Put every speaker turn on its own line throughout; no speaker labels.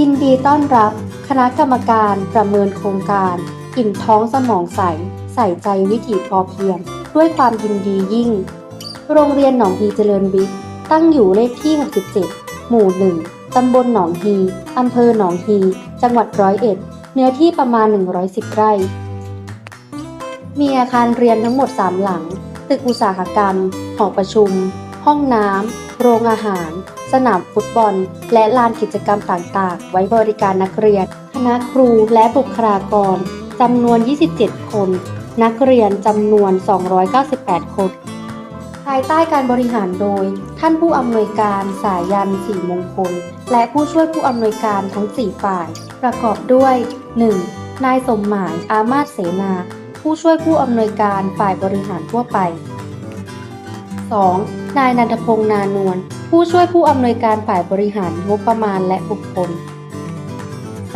ยินดีต้อนรับคณะกรรมการประเมินโครงการ อิ่มท้องสมองใส ใส่ใจวิถีพอเพียง ด้วยความยินดียิ่ง โรงเรียนหนองฮีเจริญวิทย์ตั้งอยู่เลขที่ 67 หมู่ 1 ตำบลหนองฮี อำเภอหนองฮี จังหวัดร้อยเอ็ด เนื้อที่ประมาณ 110 ไร่ มีอาคารเรียนทั้งหมด 3 หลัง ตึกอุตสาหกรรม หอประชุม ห้องน้ำ โรงอาหาร สนามฟุตบอล และลานกิจกรรมต่างๆ ไว้บริการนักเรียน คณะครูและบุคลากรจำนวน 27 คน นักเรียนจำนวน 298 คน ภายใต้การบริหารโดย ท่านผู้อำนวยการสายันสีมงคล และผู้ช่วยผู้อำนวยการทั้ง 4 ฝ่าย ประกอบด้วย 1. นายสมหมาย อามาศเสนา ผู้ช่วยผู้อำนวยการฝ่ายบริหารทั่วไป 2. นายนันทพงษ์นานวลผู้ช่วยผู้อำนวยการฝ่ายบริหารงบประมาณและบุคคล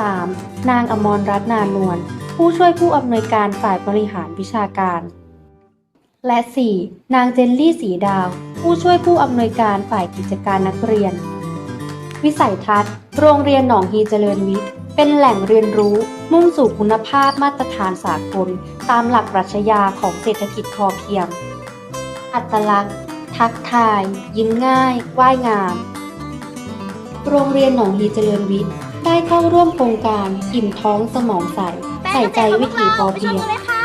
3. นางอมรรัตน์นานวลผู้ช่วยผู้อำนวยการฝ่ายบริหารวิชาการ และ 4. นางเจนลี่สีดาว ผู้ช่วยผู้อำนวยการฝ่ายกิจการนักเรียน วิสัยทัศน์ โรงเรียนหนองฮีเจริญวิทย์ เป็นแหล่งเรียนรู้ มุ่งสู่คุณภาพมาตรฐานสากล ตามหลักปรัชญาของเศรษฐกิจพอเพียง อัตลักษณ์ ทักทาย ยิ้มง่ายว่ายงาม โรงเรียนหนองฮีเจริญวิทย์ ได้เข้าร่วมโครงการอิ่มท้องสมองใส ใส่ใจวิถีพอเพียง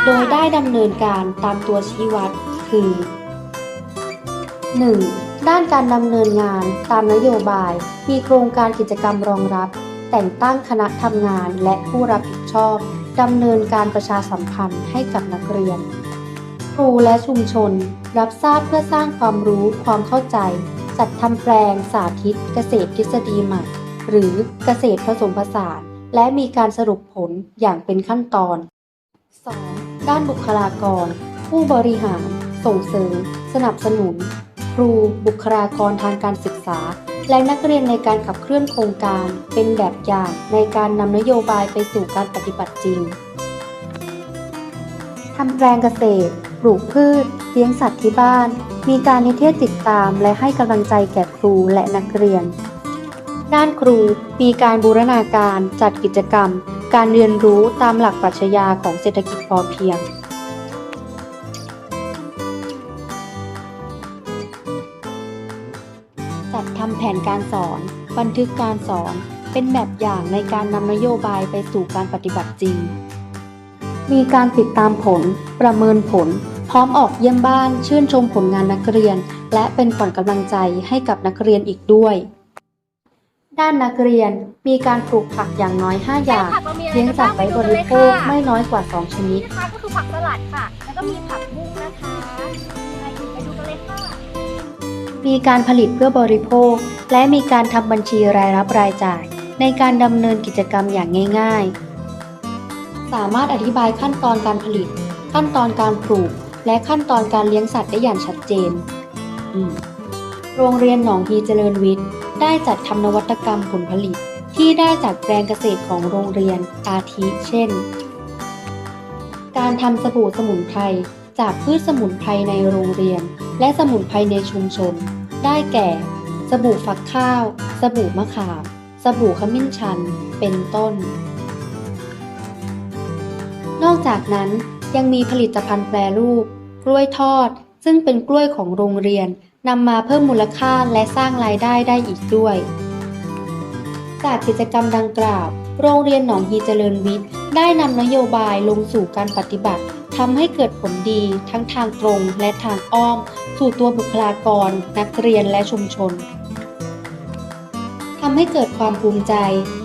โดยได้ดำเนินการตามตัวชี้วัด คือ 1. ด้านการดำเนินงานตามนโยบาย มีโครงการกิจกรรมรองรับ แต่งตั้งคณะทำงานและผู้รับผิดชอบดำเนินการประชาสัมพันธ์ให้กับนักเรียน ครูและชุมชน รับทราบเพื่อสร้างความรู้ความเข้าใจ จัดทำแปลงสาธิต เกษตรทฤษฎีใหม่ หรือเกษตรผสมผสานและมีการสรุปผลอย่างเป็นขั้นตอน 2. ด้านบุคลากร ผู้บริหาร ส่งเสริม สนับสนุน ครู บุคลากรทางการศึกษา และนักเรียนในการขับเคลื่อนโครงการ เป็นแบบอย่างในการนำนโยบายไปสู่การปฏิบัติจริงทำแปลงเกษตร ปลูกพืช เลี้ยงสัตว์ที่บ้าน มีการนิเทศติดตามและให้กำลังใจแก่ครูและนักเรียน ด้านครู มีการบูรณาการจัดกิจกรรม การเรียนรู้ตามหลักปรัชญาของเศรษฐกิจพอเพียงจัดทำแผนการสอน บันทึกการสอน เป็นแบบอย่างในการนำนโยบายไปสู่การปฏิบัติจริง มีการติดตามผล ประเมินผล พร้อมออกเยี่ยมบ้านชื่นชมผลงานนักเรียน และเป็นขวัญกำลังใจให้กับนักเรียนอีกด้วย ด้านนักเรียนมีการปลูกผักอย่างน้อย 5 อย่าง
ผักเรามีอะไร
เลี้ยงสัตว์ไว้บริโภค
กันบ้าง
ไม่น้อยกว่า 2 ชนิด
นะคะก็คือผักสลัดค่ะ แล้วก็มีผักบุ้งนะคะมีอะไรอีกไปดูกันเลยค่ะ
มีการผลิตเพื่อบริโภค และมีการทำบัญชีรายรับรายจ่าย ในการดำเนินกิจกรรมอย่างง่าย ๆ สามารถอธิบายขั้นตอนการผลิต ขั้นตอนการปลูก และขั้นตอนการเลี้ยงสัตว์ได้อย่างชัดเจน โรงเรียนหนองฮีเจริญวิทย์ ได้จัดทำนวัตกรรมผลผลิต ที่ได้จากแปลงเกษตรของโรงเรียนอาทิเช่น การทำสบู่สมุนไพรจากพืชสมุนไพรในโรงเรียน และสมุนไพรในชุมชน ได้แก่ สบู่ฟักข้าว สบู่มะขาม สบู่ขมิ้นชัน เป็นต้น นอกจากนั้น ยังมีผลิตภัณฑ์แปรรูป กล้วยทอด ซึ่งเป็นกล้วยของโรงเรียนนำมาเพิ่มมูลค่าและสร้างรายได้ได้อีกด้วย จากกิจกรรมดังกล่าว โรงเรียนหนองฮีเจริญวิทย์ ได้นำนโยบายลงสู่การปฏิบัติทำให้เกิดผลดีทั้งทางตรงและทางอ้อม สู่ตัวบุคลากร นักเรียนและชุมชนทำให้เกิดความภูมิใจ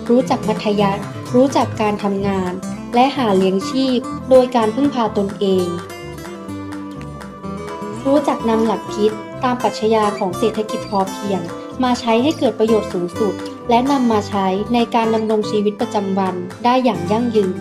รู้จักมัธยัติรู้จักการทำงาน และหาเลี้ยงชีพโดยการพึ่งพาตนเอง รู้จักนำหลักคิดตามปรัชญาของเศรษฐกิจพอเพียง มาใช้ให้เกิดประโยชน์สูงสุด และนำมาใช้ในการดำรงชีวิตประจำวันได้อย่างยั่งยืน